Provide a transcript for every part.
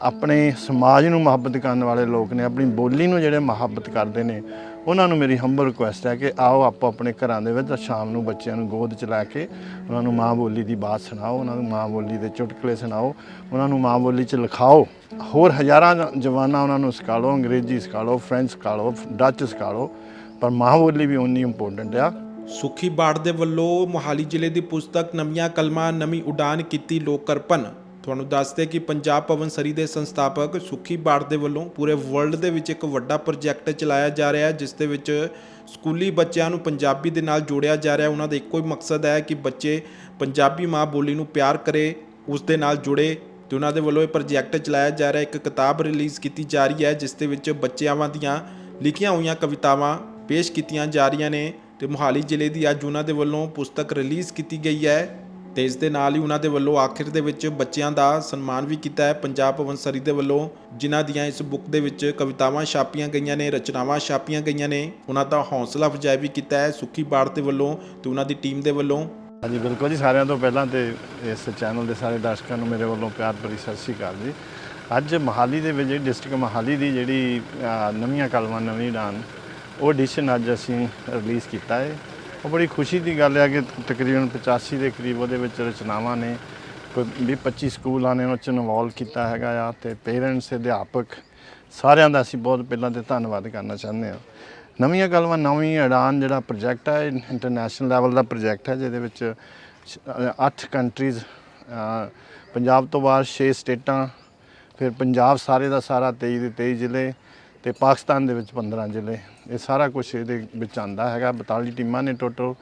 ਆਪਣੇ ਸਮਾਜ ਨੂੰ ਮੁਹੱਬਤ ਕਰਨ ਵਾਲੇ ਲੋਕ ਨੇ, ਆਪਣੀ ਬੋਲੀ ਨੂੰ ਜਿਹੜੇ ਮੁਹੱਬਤ ਕਰਦੇ ਨੇ, ਉਹਨਾਂ ਨੂੰ ਮੇਰੀ ਹੰਬਲ ਰਿਕੁਐਸਟ ਹੈ ਕਿ ਆਓ ਆਪੋ ਆਪਣੇ ਘਰਾਂ ਦੇ ਵਿੱਚ ਸ਼ਾਮ ਨੂੰ ਬੱਚਿਆਂ ਨੂੰ ਗੋਦ ਚ ਲੈ ਕੇ ਉਹਨਾਂ ਨੂੰ ਮਾਂ ਬੋਲੀ ਦੀ ਬਾਤ ਸੁਣਾਓ, ਉਹਨਾਂ ਨੂੰ ਮਾਂ ਬੋਲੀ ਦੇ ਚੁਟਕਲੇ ਸੁਣਾਓ, ਉਹਨਾਂ ਨੂੰ ਮਾਂ ਬੋਲੀ ਚ ਲਿਖਾਓ। ਹੋਰ ਹਜ਼ਾਰਾਂ ਜਵਾਨਾਂ ਉਹਨਾਂ ਨੂੰ ਸਿਖਾ ਅੰਗਰੇਜ਼ੀ ਸਿਖਾ ਲਓ ਫ੍ਰੈਂਚ ਸਿਖਾ ਡੱਚ ਸਿਖਾ ਪਰ ਮਾਂ ਬੋਲੀ ਵੀ ਉਨੀ ਇੰਪੋਰਟੈਂਟ ਆ। ਸੁਖੀ ਬਾੜ ਦੇ ਵੱਲੋਂ ਮੋਹਾਲੀ ਜ਼ਿਲ੍ਹੇ ਦੀ ਪੁਸਤਕ ਨਵੀਆਂ ਕਲਮਾਂ, ਨਵੀਂ ਉਡਾਨ ਕੀਤੀ ਲੋਕ ਅਰਪਣ। ਤੁਹਾਨੂੰ ਦੱਸਦੇ ਕਿ ਪੰਜਾਬ ਭਵਨ ਸਰੀ ਦੇ ਸੰਸਥਾਪਕ ਸੁਖੀ ਬਾੜ ਦੇ ਵੱਲੋਂ ਪੂਰੇ ਵਰਲਡ ਦੇ ਵਿੱਚ ਇੱਕ ਵੱਡਾ ਪ੍ਰੋਜੈਕਟ ਚਲਾਇਆ ਜਾ ਰਿਹਾ ਹੈ, ਜਿਸ ਦੇ ਵਿੱਚ ਸਕੂਲੀ ਬੱਚਿਆਂ ਨੂੰ ਪੰਜਾਬੀ ਦੇ ਨਾਲ ਜੋੜਿਆ ਜਾ ਰਿਹਾ ਉਹਨਾਂ ਦਾ ਇੱਕੋ ਹੀ ਮਕਸਦ ਹੈ ਕਿ ਬੱਚੇ ਪੰਜਾਬੀ ਮਾਂ ਬੋਲੀ ਨੂੰ ਪਿਆਰ ਕਰੇ, ਉਸ ਦੇ ਨਾਲ ਜੁੜੇ ਤੇ ਉਹਨਾਂ ਦੇ ਵੱਲੋਂ ਇਹ ਪ੍ਰੋਜੈਕਟ ਚਲਾਇਆ ਜਾ ਰਿਹਾ ਇੱਕ ਕਿਤਾਬ ਰਿਲੀਜ਼ ਕੀਤੀ ਜਾ ਰਹੀ ਹੈ, ਜਿਸ ਦੇ ਵਿੱਚ ਬੱਚਿਆਂ ਦੀਆਂ ਲਿਖੀਆਂ ਹੋਈਆਂ ਕਵਿਤਾਵਾਂ ਪੇਸ਼ ਕੀਤੀਆਂ ਜਾ ਰਹੀਆਂ ਨੇ ਤੇ ਮੋਹਾਲੀ ਜ਼ਿਲ੍ਹੇ ਦੀ ਅੱਜ ਉਹਨਾਂ ਦੇ ਵੱਲੋਂ ਪੁਸਤਕ ਰਿਲੀਜ਼ ਕੀਤੀ ਗਈ ਹੈ। ਤੇ ਇਸ ਦੇ ਨਾਲ ਹੀ ਉਹਨਾਂ ਦੇ ਵੱਲੋਂ ਆਖਿਰ ਦੇ ਵਿੱਚ ਬੱਚਿਆਂ ਦਾ ਸਨਮਾਨ ਵੀ ਕੀਤਾ ਹੈ। ਪੰਜਾਬ ਭਵਨ ਸਰੀ ਦੇ ਵੱਲੋਂ ਜਿਨ੍ਹਾਂ ਦੀਆਂ ਇਸ ਬੁੱਕ ਦੇ ਵਿੱਚ ਕਵਿਤਾਵਾਂ ਛਾਪੀਆਂ ਗਈਆਂ ਨੇ, ਰਚਨਾਵਾਂ ਛਾਪੀਆਂ ਗਈਆਂ ਨੇ, ਉਹਨਾਂ ਦਾ ਹੌਸਲਾ ਅਫਜ਼ਾਈ ਵੀ ਕੀਤਾ ਹੈ। ਸੁੱਖੀ ਬਾੜ ਦੇ ਵੱਲੋਂ ਤੇ ਉਹਨਾਂ ਦੀ ਟੀਮ ਦੇ ਵੱਲੋਂ। ਹਾਂਜੀ, ਬਿਲਕੁਲ ਜੀ, ਸਾਰਿਆਂ ਤੋਂ ਪਹਿਲਾਂ ਤੇ ਇਸ ਚੈਨਲ ਦੇ ਸਾਰੇ ਦਰਸ਼ਕਾਂ ਨੂੰ ਮੇਰੇ ਵੱਲੋਂ ਪਿਆਰ ਭਰੀ ਸਤਿ ਸ਼੍ਰੀ ਅਕਾਲ ਜੀ। ਅੱਜ ਮਹਾਲੀ ਦੇ ਵਿੱਚ ਡਿਸਟ੍ਰਿਕਟ ਮਹਾਲੀ ਦੀ ਜਿਹੜੀ ਨਵੀਆਂ ਕਲਮਾਂ, ਨਵੀਂ ਡਾਨ ਉਹ ਐਡੀਸ਼ਨ ਅੱਜ ਅਸੀਂ ਰਿਲੀਜ਼ ਕੀਤਾ ਹੈ। ਉਹ ਬੜੀ ਖੁਸ਼ੀ ਦੀ ਗੱਲ ਹੈ ਕਿ ਤਕਰੀਬਨ 85 ਦੇ ਕਰੀਬ ਉਹਦੇ ਵਿੱਚ ਰਚਨਾਵਾਂ ਨੇ, ਕੋਈ ਵੀਹ 25 ਸਕੂਲਾਂ ਨੇ ਉਹਨਾਂ 'ਚ ਇਨਵੋਲਵ ਕੀਤਾ ਹੈਗਾ ਆ ਤੇ ਪੇਰੈਂਟਸ ਅਧਿਆਪਕ ਸਾਰਿਆਂ ਦਾ ਅਸੀਂ ਬਹੁਤ ਪਹਿਲਾਂ ਤੇ ਧੰਨਵਾਦ ਕਰਨਾ ਚਾਹੁੰਦੇ ਹਾਂ। ਨਵੀਆਂ ਗੱਲਾਂ ਨਵੀਂ ਉਡਾਨ ਜਿਹੜਾ ਪ੍ਰੋਜੈਕਟ ਹੈ ਇੰਟਰਨੈਸ਼ਨਲ ਲੈਵਲ ਦਾ ਪ੍ਰੋਜੈਕਟ ਹੈ ਜਿਹਦੇ ਵਿੱਚ 8 ਕੰਟਰੀਜ਼ ਪੰਜਾਬ ਤੋਂ ਬਾਅਦ 6 ਸਟੇਟਾਂ, ਫਿਰ ਪੰਜਾਬ ਸਾਰੇ ਦਾ ਸਾਰਾ 23 ਦੇ 23 ਜ਼ਿਲ੍ਹੇ ਤੇ ਪਾਕਿਸਤਾਨ ਦੇ ਵਿੱਚ 15 ਜ਼ਿਲ੍ਹੇ। ਇਹ ਸਾਰਾ ਕੁਝ ਇਹਦੇ ਵਿੱਚ ਆਂਦਾ ਹੈਗਾ। 42 ਟੀਮਾਂ ਨੇ ਟੋਟਲ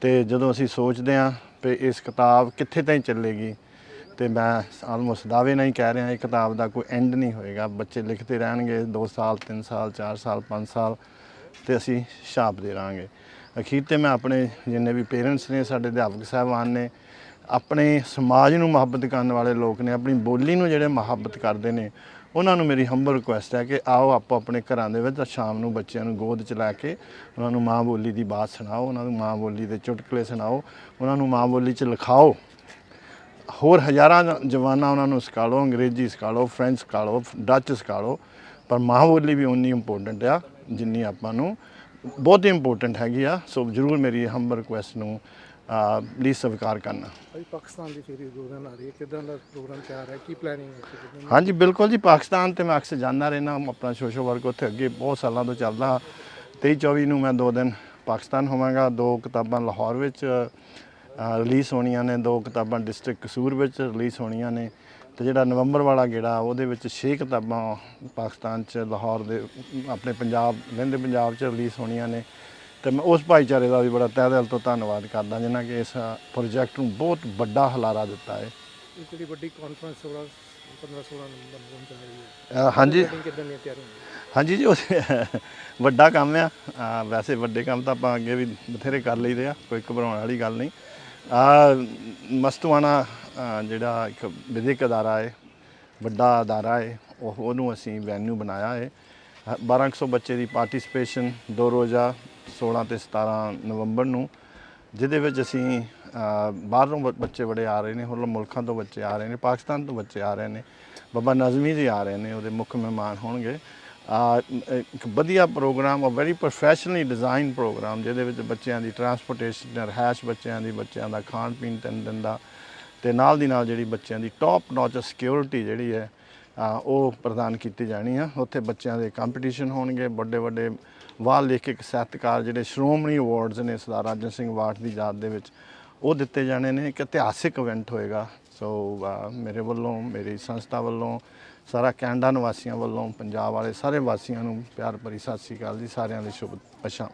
ਤੇ ਜਦੋਂ ਅਸੀਂ ਸੋਚਦੇ ਹਾਂ ਕਿ ਇਸ ਕਿਤਾਬ ਕਿੱਥੇ ਤਾਈਂ ਚੱਲੇਗੀ, ਤੇ ਮੈਂ ਆਲਮੋਸਟ ਦਾਅਵੇ ਨਾਲ ਹੀ ਕਹਿ ਰਿਹਾ, ਇਹ ਕਿਤਾਬ ਦਾ ਕੋਈ ਐਂਡ ਨਹੀਂ ਹੋਏਗਾ। ਬੱਚੇ ਲਿਖਦੇ ਰਹਿਣਗੇ 2 ਸਾਲ 3 ਸਾਲ 4 ਸਾਲ 5 ਸਾਲ, ਤੇ ਅਸੀਂ ਛਾਪਦੇ ਰਹਾਂਗੇ। ਅਖੀਰ ਤੇ ਮੈਂ ਆਪਣੇ ਜਿੰਨੇ ਵੀ ਪੇਰੈਂਟਸ ਨੇ, ਸਾਡੇ ਅਧਿਆਪਕ ਸਾਹਿਬਾਨ ਨੇ, ਆਪਣੇ ਸਮਾਜ ਨੂੰ ਮੁਹੱਬਤ ਕਰਨ ਵਾਲੇ ਲੋਕ ਨੇ, ਆਪਣੀ ਬੋਲੀ ਨੂੰ ਜਿਹੜੇ ਮੁਹੱਬਤ ਕਰਦੇ ਨੇ ਉਹਨਾਂ ਨੂੰ ਮੇਰੀ ਹੰਬਲ ਰਿਕੁਐਸਟ ਹੈ ਕਿ ਆਓ ਆਪੋ ਆਪਣੇ ਘਰਾਂ ਦੇ ਵਿੱਚ ਸ਼ਾਮ ਨੂੰ ਬੱਚਿਆਂ ਨੂੰ ਗੋਦ ਚ ਲੈ ਕੇ ਉਹਨਾਂ ਨੂੰ ਮਾਂ ਬੋਲੀ ਦੀ ਬਾਤ ਸੁਣਾਓ, ਉਹਨਾਂ ਨੂੰ ਮਾਂ ਬੋਲੀ ਦੇ ਚੁਟਕਲੇ ਸੁਣਾਓ, ਉਹਨਾਂ ਨੂੰ ਮਾਂ ਬੋਲੀ ਚ ਲਿਖਾਓ। ਹੋਰ ਹਜ਼ਾਰਾਂ ਜਵਾਨਾਂ ਉਹਨਾਂ ਨੂੰ ਸਿਖਾ ਲਓ ਅੰਗਰੇਜ਼ੀ ਸਿਖਾ ਲਓ ਫ੍ਰੈਂਚ ਸਿਖਾ ਲਓ ਡੱਚ ਸਿਖਾ ਲਓ ਪਰ ਮਾਂ ਬੋਲੀ ਵੀ ਉਨੀ ਇੰਪੋਰਟੈਂਟ ਆ ਜਿੰਨੀ ਆਪਾਂ ਨੂੰ, ਬਹੁਤ ਇੰਪੋਰਟੈਂਟ ਹੈਗੀ ਆ। ਸੋ ਜਰੂਰ ਮੇਰੀ ਹੰਬਲ ਰਿਕੁਐਸਟ ਨੂੰ ਪਲੀਜ਼ ਸਵੀਕਾਰ ਕਰਨਾ। ਭਾਈ ਪਾਕਿਸਤਾਨ ਦੀ ਫੇਰੀ ਦੋ ਦਿਨ ਆ ਰਹੀ ਹੈ। ਕਿਦਾਂ ਦਾ ਪ੍ਰੋਗਰਾਮ ਤਿਆਰ ਹੈ ਕੀ ਪਲੈਨਿੰਗ ਹੈ? ਹਾਂਜੀ ਬਿਲਕੁਲ ਜੀ ਪਾਕਿਸਤਾਨ ਤੇ ਮੈਂ ਅਕਸਰ ਜਾਂਦਾ ਰਹਿਣਾ ਆਪਣਾ ਸੋਸ਼ਲ ਵਰਕ ਉੱਥੇ ਅੱਗੇ ਬਹੁਤ ਸਾਲਾਂ ਤੋਂ ਚੱਲਦਾ 23 24 ਨੂੰ ਮੈਂ ਦੋ ਦਿਨ ਪਾਕਿਸਤਾਨ ਹੋਵਾਂਗਾ। ਦੋ ਕਿਤਾਬਾਂ ਲਾਹੌਰ ਵਿੱਚ ਰਿਲੀਜ਼ ਹੋਣੀਆਂ ਨੇ। ਦੋ ਕਿਤਾਬਾਂ ਡਿਸਟ੍ਰਿਕਟ ਕਸੂਰ ਵਿੱਚ ਰਿਲੀਜ਼ ਹੋਣੀਆਂ ਨੇ। ਤੇ ਜਿਹੜਾ ਨਵੰਬਰ ਵਾਲਾ ਗੇੜਾ ਉਹਦੇ ਵਿੱਚ 6 ਕਿਤਾਬਾਂ ਪਾਕਿਸਤਾਨ ਚ ਲਾਹੌਰ ਦੇ ਆਪਣੇ ਪੰਜਾਬ ਲਹਿੰਦੇ ਪੰਜਾਬ ਚ ਰਿਲੀਜ਼ ਹੋਣੀਆਂ ਨੇ। ਤੇ ਮੈਂ ਉਸ ਭਾਈਚਾਰੇ ਦਾ ਵੀ ਬੜਾ ਤਹਿ ਦਿਲ ਤੋਂ ਧੰਨਵਾਦ ਕਰਦਾ ਜਿਨ੍ਹਾਂ ਕਿ ਇਸ ਪ੍ਰੋਜੈਕਟ ਨੂੰ ਬਹੁਤ ਵੱਡਾ ਹਲਾਰਾ ਦਿੱਤਾ ਹੈ। ਇਹ ਜਿਹੜੀ ਵੱਡੀ ਕਾਨਫਰੰਸ 16 15 16 ਨਵੰਬਰ ਨੂੰ ਚੱਲ ਰਹੀ ਹੈ। ਹਾਂਜੀ। Planning ਕਿੱਦਾਂ ਦੀਆਂ ਤਿਆਰੀਆਂ ਹਾਂਜੀ ਜੀ ਉਹ ਵੱਡਾ ਕੰਮ ਆ। ਵੈਸੇ ਵੱਡੇ ਕੰਮ ਤਾਂ ਆਪਾਂ ਅੱਗੇ ਵੀ ਬਥੇਰੇ ਕਰ ਲਈਦੇ ਆ ਕੋਈ ਘਬਰਾਉਣ ਵਾਲੀ ਗੱਲ ਨਹੀਂ। ਆ ਮਸਤਵਾਨਾ ਜਿਹੜਾ ਇੱਕ ਵਿਦਿਅਕ ਅਦਾਰਾ ਹੈ ਵੱਡਾ ਅਦਾਰਾ ਹੈ ਉਹ ਉਹਨੂੰ ਅਸੀਂ ਵੈਨਿਊ ਬਣਾਇਆ ਹ- 1200 ਬੱਚੇ ਦੀ ਪਾਰਟਿਸਿਪੇਸ਼ਨ ਦੋ ਰੋਜ਼ਾ 16 ਤੇ 17 ਨਵੰਬਰ ਨੂੰ, ਜਿਹਦੇ ਵਿੱਚ ਅਸੀਂ ਬਾਹਰੋਂ ਬੱਚੇ ਬੜੇ ਆ ਰਹੇ ਨੇ, ਹੋਰ ਮੁਲਕਾਂ ਤੋਂ ਬੱਚੇ ਆ ਰਹੇ ਨੇ, ਪਾਕਿਸਤਾਨ ਤੋਂ ਬੱਚੇ ਆ ਰਹੇ ਨੇ, ਬਾਬਾ ਨਜ਼ਮੀ ਜੀ ਆ ਰਹੇ ਨੇ, ਉਹਦੇ ਮੁੱਖ ਮਹਿਮਾਨ ਹੋਣਗੇ। ਇੱਕ ਵਧੀਆ ਪ੍ਰੋਗਰਾਮ ਆ ਵੈਰੀ ਪ੍ਰੋਫੈਸ਼ਨਲੀ ਡਿਜ਼ਾਈਨ ਪ੍ਰੋਗਰਾਮ, ਜਿਹਦੇ ਵਿੱਚ ਬੱਚਿਆਂ ਦੀ ਟਰਾਂਸਪੋਰਟੇਸ਼ਨ ਰਹਿائش ਬੱਚਿਆਂ ਦੀ, ਬੱਚਿਆਂ ਦਾ ਖਾਣ ਪੀਣ, ਤਿੰਨ ਦਿਨ ਦਾ, ਤੇ ਨਾਲ ਦੀ ਨਾਲ ਜਿਹੜੀ ਬੱਚਿਆਂ ਦੀ ਟੌਪ ਨੌਚ ਸਿਕਿਉਰਿਟੀ ਜਿਹੜੀ ਹੈ ਉਹ ਪ੍ਰਦਾਨ ਕੀਤੀ ਜਾਣੀ ਆ। ਉੱਥੇ ਬੱਚਿਆਂ ਦੇ ਕੰਪੀਟੀਸ਼ਨ ਹੋਣਗੇ ਵੱਡੇ ਵੱਡੇ ਵਾਹ ਲੇਖਕ ਸਾਹਿਤਕਾਰ ਜਿਹੜੇ ਸ਼੍ਰੋਮਣੀ ਅਵਾਰਡਸ ਨੇ ਸਰਦਾਰ ਰਾਜਨ ਸਿੰਘ ਵਾਟ ਦੀ ਯਾਦ ਦੇ ਵਿੱਚ, ਉਹ ਦਿੱਤੇ ਜਾਣੇ ਨੇ, ਇੱਕ ਇਤਿਹਾਸਿਕ ਇਵੈਂਟ ਹੋਏਗਾ। ਸੋ ਮੇਰੇ ਵੱਲੋਂ, ਮੇਰੀ ਸੰਸਥਾ ਵੱਲੋਂ, ਸਾਰਾ ਕੈਨੇਡਾ ਨਿਵਾਸੀਆਂ ਵੱਲੋਂ, ਪੰਜਾਬ ਵਾਲੇ ਸਾਰੇ ਵਾਸੀਆਂ ਨੂੰ ਪਿਆਰ ਭਰੀ ਸਤਿ ਸ੍ਰੀ ਅਕਾਲ ਜੀ, ਸਾਰਿਆਂ ਦੇ ਸ਼ੁਭ ਪਛਾਣ